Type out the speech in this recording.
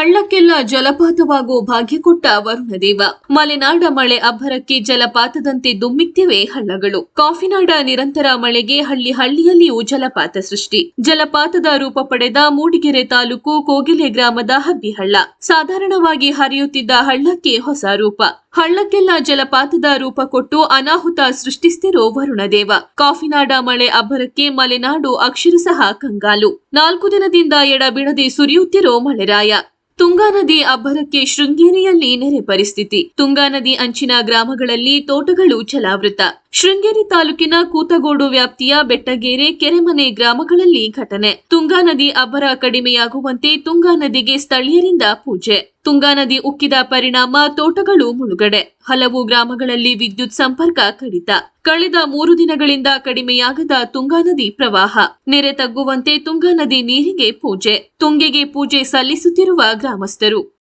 ಹಳ್ಳಕ್ಕೆಲ್ಲ ಜಲಪಾತವಾಗೋ ಭಾಗ್ಯ ಕೊಟ್ಟ ವರುಣದೇವ ಮಲೆನಾಡ ಮಳೆ ಅಬ್ಬರಕ್ಕೆ ಜಲಪಾತದಂತೆ ದುಮ್ಮಿಕ್ತಿವೆ ಹಳ್ಳಗಳು. ಕಾಫಿನಾಡ ನಿರಂತರ ಮಳೆಗೆ ಹಳ್ಳಿ ಹಳ್ಳಿಯಲ್ಲಿಯೂ ಜಲಪಾತ ಸೃಷ್ಟಿ. ಜಲಪಾತದ ರೂಪ ಪಡೆದ ಮೂಡಿಗೆರೆ ತಾಲೂಕು ಕೋಗಿಲೆ ಗ್ರಾಮದ ಹಬ್ಬಿಹಳ್ಳ. ಸಾಧಾರಣವಾಗಿ ಹರಿಯುತ್ತಿದ್ದ ಹಳ್ಳಕ್ಕೆ ಹೊಸ ರೂಪ. ಹಳ್ಳಕ್ಕೆಲ್ಲ ಜಲಪಾತದ ರೂಪ ಕೊಟ್ಟು ಅನಾಹುತ ಸೃಷ್ಟಿಸ್ತಿರೋ ವರುಣದೇವ ಕಾಫಿನಾಡ ಮಳೆ ಅಬ್ಬರಕ್ಕೆ ಮಲೆನಾಡು ಅಕ್ಷರಶಃ ಕಂಗಾಲು. ನಾಲ್ಕು ದಿನದಿಂದ ಎಡಬಿಡದೆ ಸುರಿಯುತ್ತಿರೋ ಮಳೆರಾಯ. ತುಂಗಾ ನದಿ ಅಬ್ಬರಕ್ಕೆ ಶೃಂಗೇರಿಯಲ್ಲಿ ನೆರೆ ಪರಿಸ್ಥಿತಿ. ತುಂಗಾ ನದಿ ಅಂಚಿನ ಗ್ರಾಮಗಳಲ್ಲಿ ತೋಟಗಳು ಚಲಾವೃತ ಶೃಂಗೇರಿ ತಾಲೂಕಿನ ಕೂತಗೋಡು ವ್ಯಾಪ್ತಿಯ ಬೆಟ್ಟಗೇರೆ ಕೆರೆಮನೆ ಗ್ರಾಮಗಳಲ್ಲಿ ಘಟನೆ. ತುಂಗಾ ನದಿ ಅಬ್ಬರ ಕಡಿಮೆಯಾಗುವಂತೆ ತುಂಗಾ ನದಿಗೆ ಸ್ಥಳೀಯರಿಂದ ಪೂಜೆ. ತುಂಗಾ ನದಿ ಉಕ್ಕಿದ ಪರಿಣಾಮ ತೋಟಗಳು ಮುಳುಗಡೆ. ಹಲವು ಗ್ರಾಮಗಳಲ್ಲಿ ವಿದ್ಯುತ್ ಸಂಪರ್ಕ ಕಡಿತ. ಕಳೆದ ಮೂರು ದಿನಗಳಿಂದ ಕಡಿಮೆಯಾಗದ ತುಂಗಾ ನದಿ ಪ್ರವಾಹ. ನೆರೆ ತಗ್ಗುವಂತೆ ತುಂಗಾ ನದಿ ನೀರಿಗೆ ಪೂಜೆ. ತುಂಗೆಗೆ ಪೂಜೆ ಸಲ್ಲಿಸುತ್ತಿರುವ ಗ್ರಾಮಸ್ಥರು.